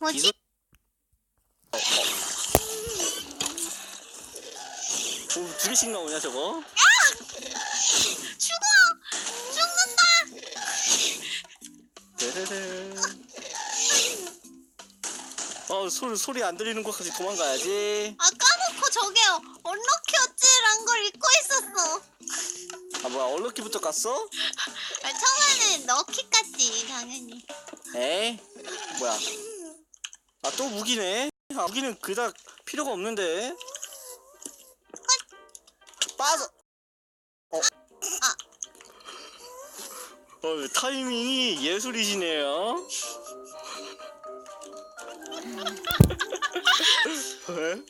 뭐지? 어, 두 개씩 나오냐 저거? 죽어! 죽는다! 데데데. 어 소리 소리 안 들리는 곳까지 도망가야지. 아 까놓고 저게 언럭키였지란 걸 잊고 있었어. 아 뭐야 얼럭키부터 갔어? 아, 처음에는 럭키까지 당연히. 에? 뭐야? 아 또 무기네? 아, 무기는 그닥 필요가 없는데. 빠져. 어. 아. 어 타이밍이 예술이시네요. 왜?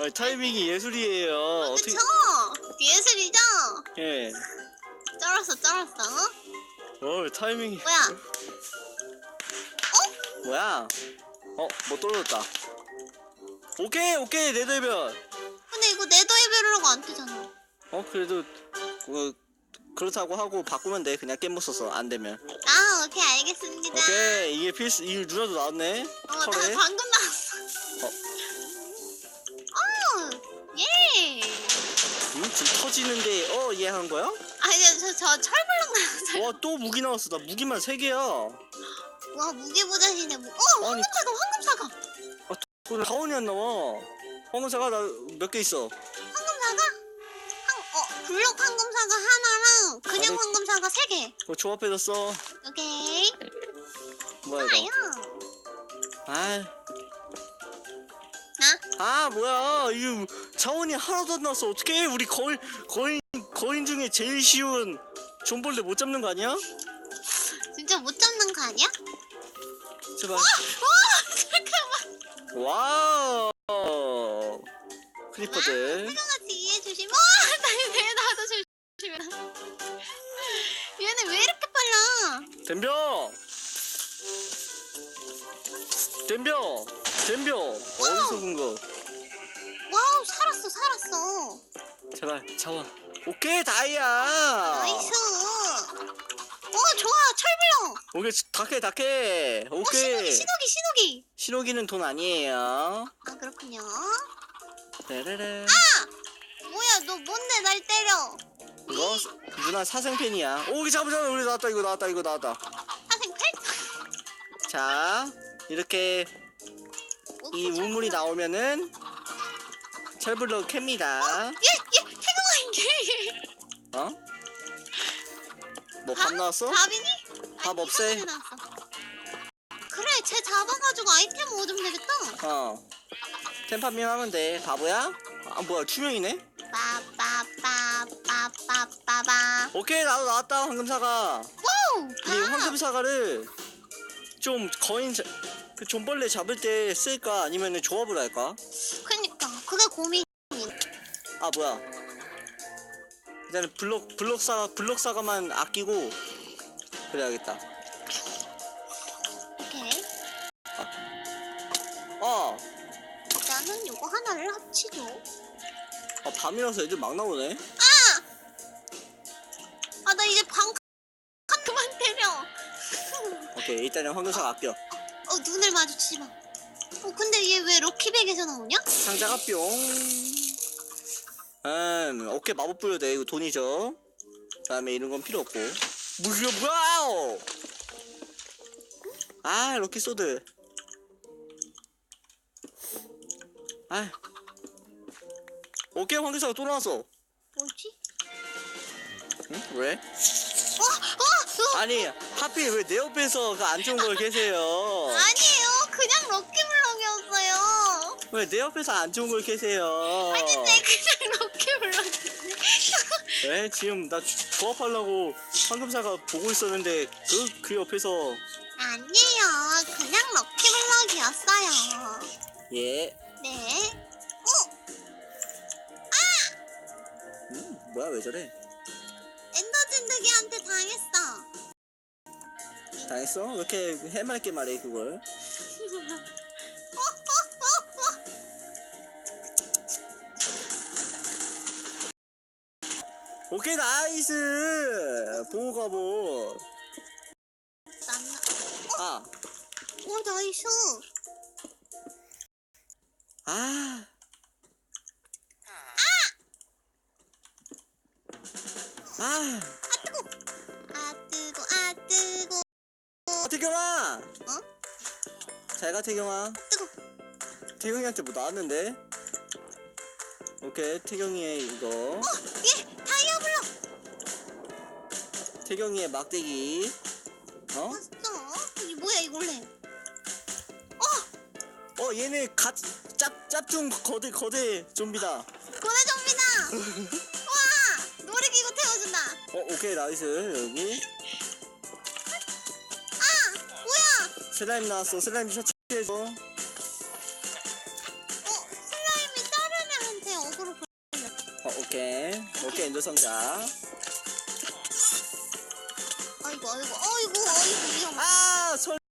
아, 타이밍이 예술이에요. 어떻게? 그쵸? 예술이죠? 예. 쩔었어, 쩔었어. 어 타이밍이 뭐야? 뭐야? 어, 뭐 떨어졌다. 오케이, 오케이, 네드변. 근데 이거 네더이베르라고 안 뜨잖아. 어, 그래도 그 그렇다고 하고 바꾸면 돼. 그냥 게임 못 써서 안 되면. 아, 오케이, 알겠습니다. 오케이, 이게 필수. 이 누나도 나왔네. 어, 나 털에. 방금 나왔어. 어. 어, 예. 음, 지금 터지는데 어, 얘 한 거야? 아니, 저, 저 철블럭 나왔어요. 와, 또 무기 나왔어. 나 무기만 세 개야. 와, 무게보다시네. 무... 어, 아니. 황금 사과, 황금 사과. 그건 다운이 안 나와. 황금사가 나 몇 개 있어. 황금 사과? 황, 어, 블록 황금 사과 하나랑 그냥 다들- 황금 사과 세 개. 그거 조합해서 써. 오케이. 뭐야. 이거? 아, 나? 아 뭐야? 이거 자원이 하나도 안 나왔어. 어떻게? 우리 거인 거인 거인 중에 제일 쉬운 존벌레 못 잡는 거 아니야? 진짜 못 잡는 거 아니야? 제발. 와, 잠깐만. 와우. 크리퍼들. 같이 이해해 주시면. 와, 나왜 나도 조심해. 얘네 왜 이렇게 빨라? 덤벼. 덤벼. 덤벼. 어디서 본 거? 와우, 살았어, 살았어. 제발 잡아. 오케이 다이아. 오케이 닭해 닭해. 어, 오케이. 신호기, 신호기, 신호기. 신호기는 돈 아니에요. 아, 그렇군요. 레레레. 뭐야, 너 뭔데 날 때려? 이거 사- 누나 사생팬이야. 오, 이거 잡아 잡아. 우리 나왔다. 이거 나왔다. 이거 나왔다. 사생 팔? 자, 이렇게 이 우물이 나오면은 철블럭 캡니다. 얘, 얘, 태경아인데. 어? 뭐 밥 나왔어? 밥이니? 밥 없애. 그래, 쟤 잡아가지고 아이템 얻으면 되겠다. 어. 템파밍 하면 돼. 바보야? 아, 뭐야. 투명이네? 빠빠빠빠빠빠빠. 오케이, 나도 나왔다. 황금사가. 와우! 이 밥! 황금사과를 좀 거인 자- 그 존벌레 잡을 때 쓸까 아니면 조합을 할까? 그니까, 그게 고민. 아 뭐야 일단은 블록 블록 사 블록 사과만 아끼고 그래야겠다 오케이. 어, 나는 요거 하나를 합치죠. 아 밤이라서 애들 막 나오네 아, 나 이제 방, 칸 그만 때려. 오케이 일단은 황금사과 아껴 어, 눈을 마주치지 마. 어, 근데 얘 왜 럭키백에서 나오냐? 상자가 뿅 음, 오케이 마법 부여도 돼 이거 돈이죠 그 다음에 이런 건 필요 없고 무려 뭐야 아 럭키 소드 아 오케이 황금사과 또 나왔어 뭐지? 응? 왜? 어, 어, 어! 아니 하필 왜 내 옆에서 그안 좋은 걸 계세요? 아니에요. 그냥 럭키블럭이었어요. 왜 내 옆에서 안 좋은 걸 계세요? 아니, 내 그냥 럭키블럭인데. 왜 지금 나 조- 조합하려고 황금사가 보고 있었는데 그, 그 옆에서 아니에요. 그냥 럭키블럭이었어요. 예 네. 음, 뭐야 왜 저래? 엔더 진드기한테 당했어. 당했어? 왜 이렇게 해맑게 말해 그걸? 오케이 나이스 보호 갑옷 난, 아 나이스. 아. 아. 아 뜨거 아 뜨거. 아, 태경아. 어? 잘가 태경아. 뜨거. 태경이한테 뭐 나왔는데? 오케이 태경이의 이거 어, 얘 다이아블럭 태경이의 막대기 어? 봤어? 이게 뭐야 이거 원래? 어 얘네 갓 짭, 짭퉁 거대 거대 좀비다 고래점이다. 와 놀이기구 태워준다. 어 오케이 나이스 여기 아 뭐야? 슬라임 나왔어 슬라임 셔츠해줘 어 슬라임이 다른 애한테 어그로 걸려. 어 오케이 오케이 엔더 상자 아이고 아이고 아이고 위험해. 아, 솔.